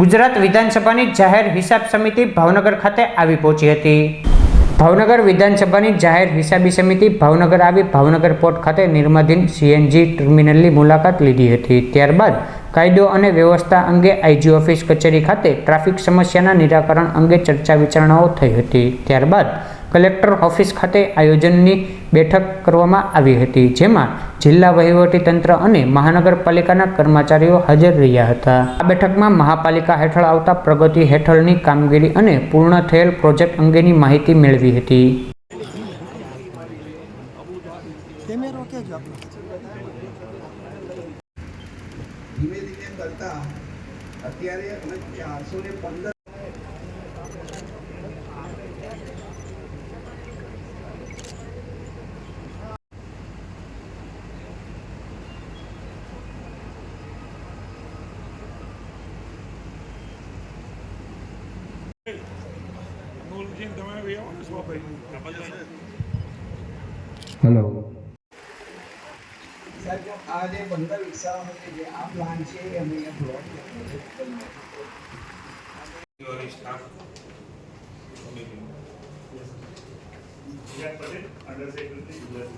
ગુજરાત વિધાનસભાની જાહેર હિસાબ સમિતિ ભાવનગર ખાતે આવી પહોંચી હતી. ભાવનગર વિધાનસભાની જાહેર હિસાબી સમિતિ ભાવનગર આવી ભાવનગર પોર્ટ ખાતે નિર્માધીન સીએનજી ટર્મિનલની મુલાકાત લીધી હતી. ત્યારબાદ કાયદો અને વ્યવસ્થા અંગે આઈજી ઓફિસ કચેરી ખાતે ટ્રાફિક સમસ્યાના નિરાકરણ અંગે ચર્ચા વિચારણાઓ થઈ હતી. ત્યારબાદ કલેક્ટર ઓફિસ ખાતે આયોજનની બેઠક કરવામાં આવી હતી, જેમાં જિલ્લા વહીવટીતંત્ર અને મહાનગરપાલિકાના કર્મચારીઓ હાજર રહ્યા હતા. આ બેઠકમાં મહાપાલિકા હેઠળ આવતા પ્રગતિ હેઠળની કામગીરી અને પૂર્ણ થયેલ પ્રોજેક્ટ અંગેની માહિતી મેળવી હતી. અત્યારે અમે ચારસો ને પંદર નૂરજીન તમે બી આવો ને સો ભાઈ હેલો સાહેબ આ જે પંદર વિકસાવવા માટે જે આ પ્લાન છે એ અમે અહીંયા plot યોરી staff committee Virat Patel under secretary Gujarat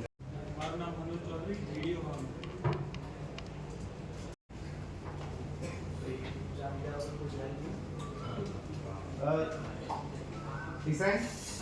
મારું નામ મનોજ ચૌધરી વીડિયો ડિઝાઇન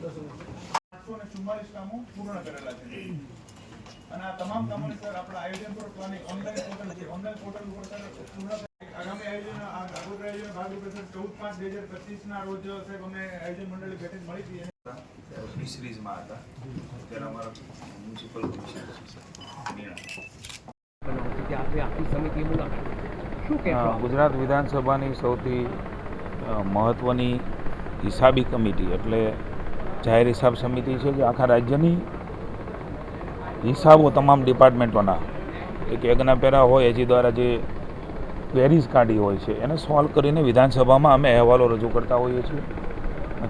આઠસો ને ચુમ્માલીસ કામો પૂર્ણ કરેલા છે. અને આ તમામ કામોને સર આપણા આયોજન પર પ્લાનિંગ ઓનલાઈન પોર્ટલ છે. ઓનલાઈન પોર્ટલ ઉપર સર પૂર્ણ આગામી આયોજન આ આગોતરા આયોજન ભાગરૂપે સર ચૌદ પાંચ બે હજાર પચીસ ના રોજ સાહેબ અમને આયોજન મંડળી બેઠક મળી હતી. ફિશરીઝમાં હતા. ત્યારે અમારા મ્યુનિસિપલ કમિશનર ગુજરાત વિધાનસભાની સૌથી મહત્ત્વની હિસાબી કમિટી એટલે જાહેર હિસાબ સમિતિ છે જે આખા રાજ્યની હિસાબો તમામ ડિપાર્ટમેન્ટોના, એક એકના પેરા હોય એજી દ્વારા જે ક્વેરીઝ કાઢી હોય છે, એને સોલ્વ કરીને વિધાનસભામાં અમે અહેવાલો રજૂ કરતા હોઈએ છીએ.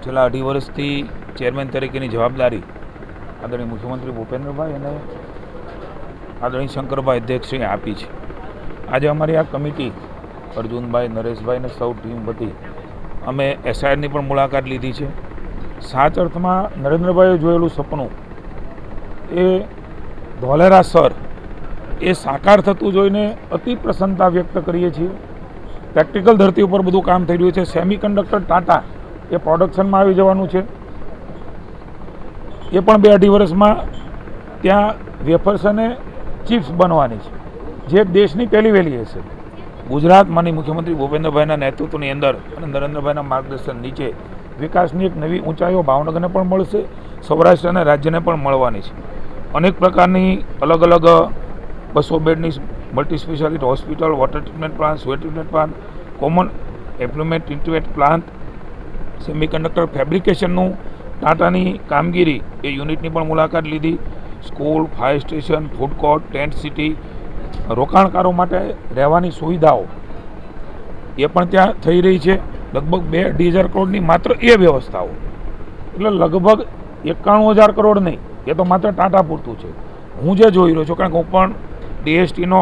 છેલ્લા અઢી વર્ષથી ચેરમેન તરીકેની જવાબદારી આદરણીય મુખ્યમંત્રી ભૂપેન્દ્રભાઈ અને આદરણીય શંકરભાઈ અધ્યક્ષશ્રીએ આપી છે. આજે અમારી આ કમિટી, અર્જુનભાઈ, નરેશભાઈ અને સૌ ટીમ વતી અમે એસઆઈઆરની પણ મુલાકાત લીધી છે. સાચ અર્થમાં નરેન્દ્રભાઈએ જોયેલું સપનું એ ધોલેરા સર એ સાકાર થતું જોઈને અતિ પ્રસન્નતા વ્યક્ત કરીએ છીએ. પ્રેક્ટિકલ ધરતી ઉપર બધું કામ થઈ રહ્યું છે. સેમી કંડક્ટર ટાટા એ પ્રોડક્શનમાં આવી જવાનું છે. એ પણ બે અઢી વર્ષમાં ત્યાં વેફર્સ અને ચિપ્સ બનવાની છે. જે દેશની પહેલી વહેલી હશે. ગુજરાત માની મુખ્યમંત્રી ભૂપેન્દ્રભાઈના નેતૃત્વની અંદર અને નરેન્દ્રભાઈના માર્ગદર્શન નીચે વિકાસની એક નવી ઊંચાઈઓ ભાવનગરને પણ મળશે, સૌરાષ્ટ્ર અને રાજ્યને પણ મળવાની છે. અનેક પ્રકારની અલગ અલગ બસો બેડની multi speciality hospital, water treatment plant sweat treatment plant, common employment treatment plant, semiconductor ફેબ્રિકેશનનું ટાટાની કામગીરી એ યુનિટની પણ મુલાકાત લીધી. School, fire station, food court, tent city, રોકાણકારો માટે રહેવાની સુવિધાઓ એ પણ ત્યાં થઈ રહી છે. લગભગ બે અઢી હજાર કરોડની માત્ર એ વ્યવસ્થાઓ. એટલે લગભગ એકાણું હજાર કરોડ નહીં, એ તો માત્ર ટાટા પૂરતું છે. હું જે જોઈ રહ્યો છું, કારણ કે હું પણ ડીએસટીનો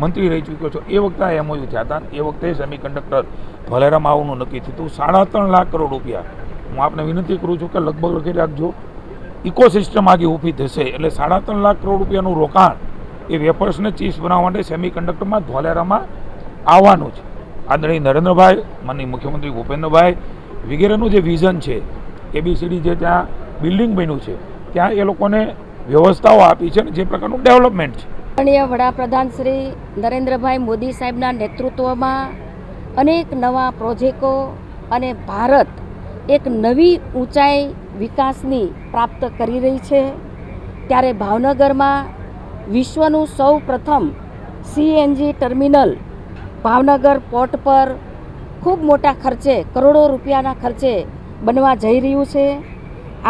મંત્રી રહી ચૂક્યો છું, એ વખતે એમઓયુ થયા હતા એ વખતે સેમી કંડક્ટર ભલેરામાં આવવાનું નક્કી થયું સાડા ત્રણ લાખ કરોડ રૂપિયા. હું આપને વિનંતી કરું છું કે લગભગ લખી રાખજો. ઇકોસિસ્ટમ આગળ ઊભી થશે, એટલે સાડા ત્રણ લાખ કરોડ રૂપિયાનું રોકાણ એ વેફર્સને ચીપ્સ બનાવવા માટે સેમી કંડક્ટરમાં ધોલેરામાં આવવાનું છે. આદરણીય નરેન્દ્રભાઈ, માનનીય મુખ્યમંત્રી ભૂપેન્દ્રભાઈ વગેરેનું જે વિઝન છે એબીસીડી જે ત્યાં બિલ્ડિંગ બન્યું છે, ત્યાં એ લોકોને વ્યવસ્થાઓ આપી છે અને જે પ્રકારનું ડેવલપમેન્ટ છે. માનનીય વડાપ્રધાન શ્રી નરેન્દ્રભાઈ મોદી સાહેબના નેતૃત્વમાં અનેક નવા પ્રોજેક્ટો અને ભારત એક નવી ઊંચાઈ વિકાસની પ્રાપ્ત કરી રહી છે. ત્યારે ભાવનગરમાં વિશ્વનું સૌ પ્રથમ સીએનજી ટર્મિનલ ભાવનગર પોર્ટ પર ખૂબ મોટા ખર્ચે, કરોડો રૂપિયાના ખર્ચે બનવા જઈ રહ્યું છે.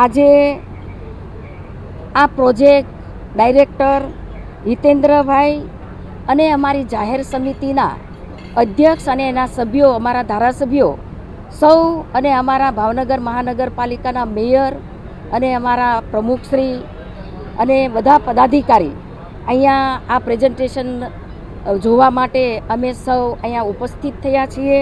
આજે આ પ્રોજેક્ટ ડાયરેક્ટર હિતેન્દ્રભાઈ અને અમારી જાહેર સમિતિના અધ્યક્ષ અને એના સભ્યો, અમારા ધારાસભ્યો, સૌ અને અમારા ભાવનગર મહાનગરપાલિકાના મેયર અને અમારા પ્રમુખશ્રી અને બધા પદાધિકારી અહીંયા આ પ્રેઝન્ટેશન જોવા માટે અમે સૌ અહીંયા ઉપસ્થિત થયા છીએ.